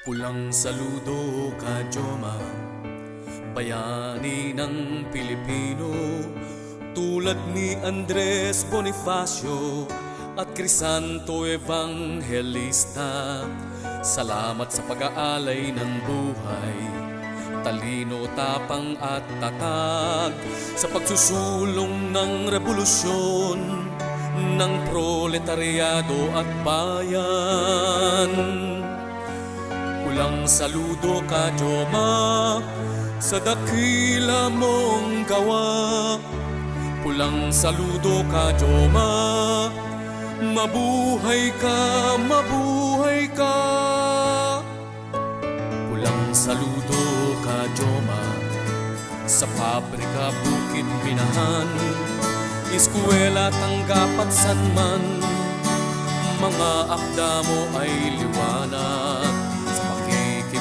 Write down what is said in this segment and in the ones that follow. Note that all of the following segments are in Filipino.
Pulang saludo ka, Joma. Bayani ng Pilipino. Tulad ni Andres Bonifacio At Crisanto Evangelista. Salamat sa pag-aalay ng buhay. Talino, tapang at tatag Sa pagsusulong ng revolusyon Ng proletaryado at bayan Pulang saludo ka, Joma, sa dakila mong gawa. Pulang saludo ka, Joma, mabuhay ka, mabuhay ka. Pulang saludo ka, Joma, sa pabrika, bukid, minahan, eskwela, tanggap at sanman, mga akda mo ay liwanag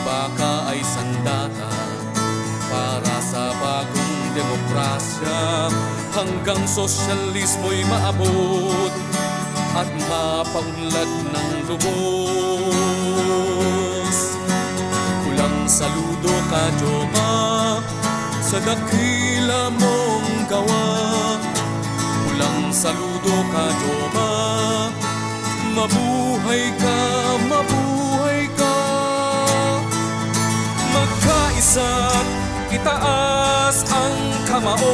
pakikibaka ay sandata Para sa bagong demokrasya. Hanggang sosyalismo'y maabot At mapaunlad ng lubos. Kulang saludo ka, Joma Sa dakila mong gawa. Kulang saludo ka, Joma Mabuhay ka, mabuhay ka Magkaisa't itaas ang kamao.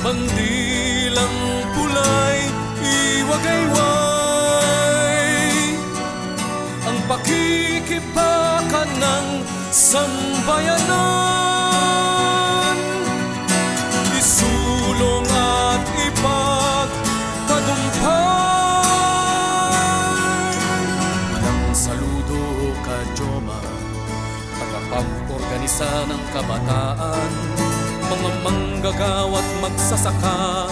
Bandilang pulay, iwagayway. Ang pakikipakan ng sambayanan Tagapag-organisa ng kabataan. Mga manggagawa't magsasaka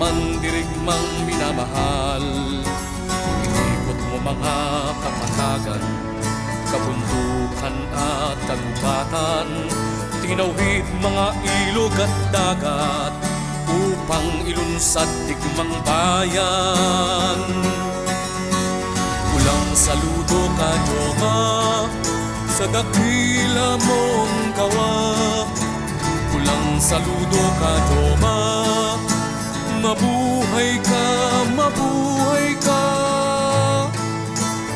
Mandirigmang minamahal. Inikot mo mga kapatagan Kabundukan at kagubatan Tinawid mga ilog at dagat Upang ilunsad digmang bayan. Pulang saludo ka, Joma Sa dakila mong gawa. Pulang saludo ka, Joma. Mabuhay ka, mabuhay ka.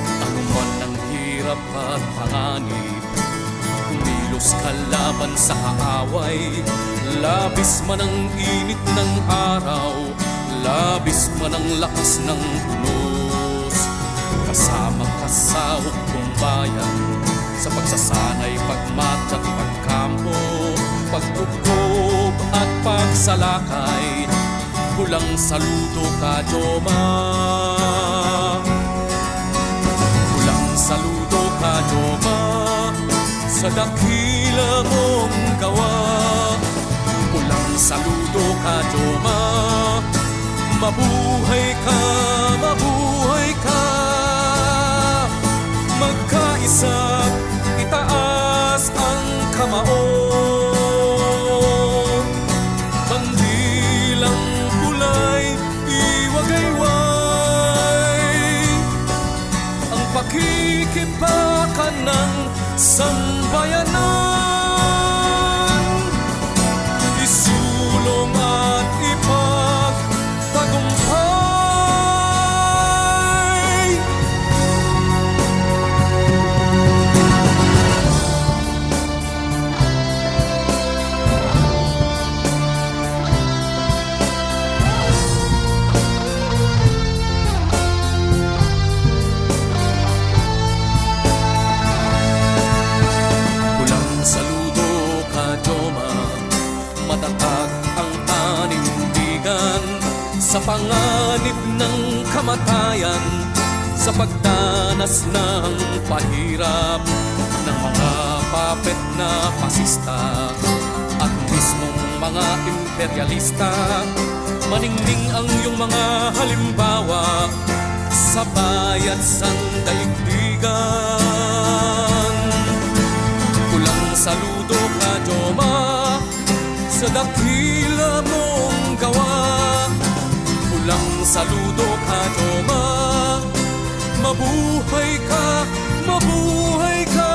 Ano man ang hirap at panganib Kumilos ka laban sa kaaway. Labis man ang init ng araw Labis man ang lakas ng unos Kasama ka sa bayan Sa pagsasanay, pagmatch at pagkampo Pagkukob at pagsalakay. Kulang saludo ka, Joma. Kulang saludo ka, Joma. Sa dakila mong gawa Kulang saludo ka, Joma. Mabuhay ka, Magkaisa, itaas ang kamao. Bandilang kulay, iwagayway Ang pakikipakan ng sambayanan Sa panganib ng kamatayan Sa pagdanas ng pahirap Ng mga papet na pasista At mismong mga imperialista Maningning ang iyong mga halimbawa Sa bayat sang daigdigan. Kulang saludo ka, Joma Sa dakila saludo ka, Joma mabuhay ka, mabuhay ka.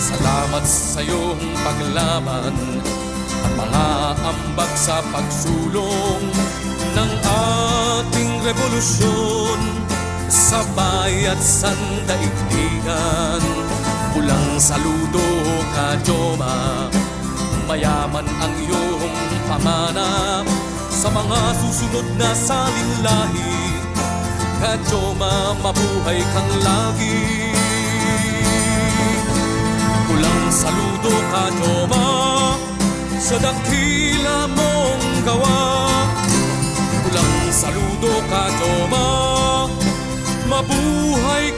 Salamat sa iyong paglaban At mga ambag sa pagsulong Ng ating revolusyon Sa bayat sandaigdigan Pulang saludo ka, Joma Mayaman ang iyong pamana Sa mga susunod na salinlahi Kajoma, mabuhay kang lagi. Pulang saludo ka, Joma Sa dakila mong gawa. Pulang saludo ka, Joma Mabuhay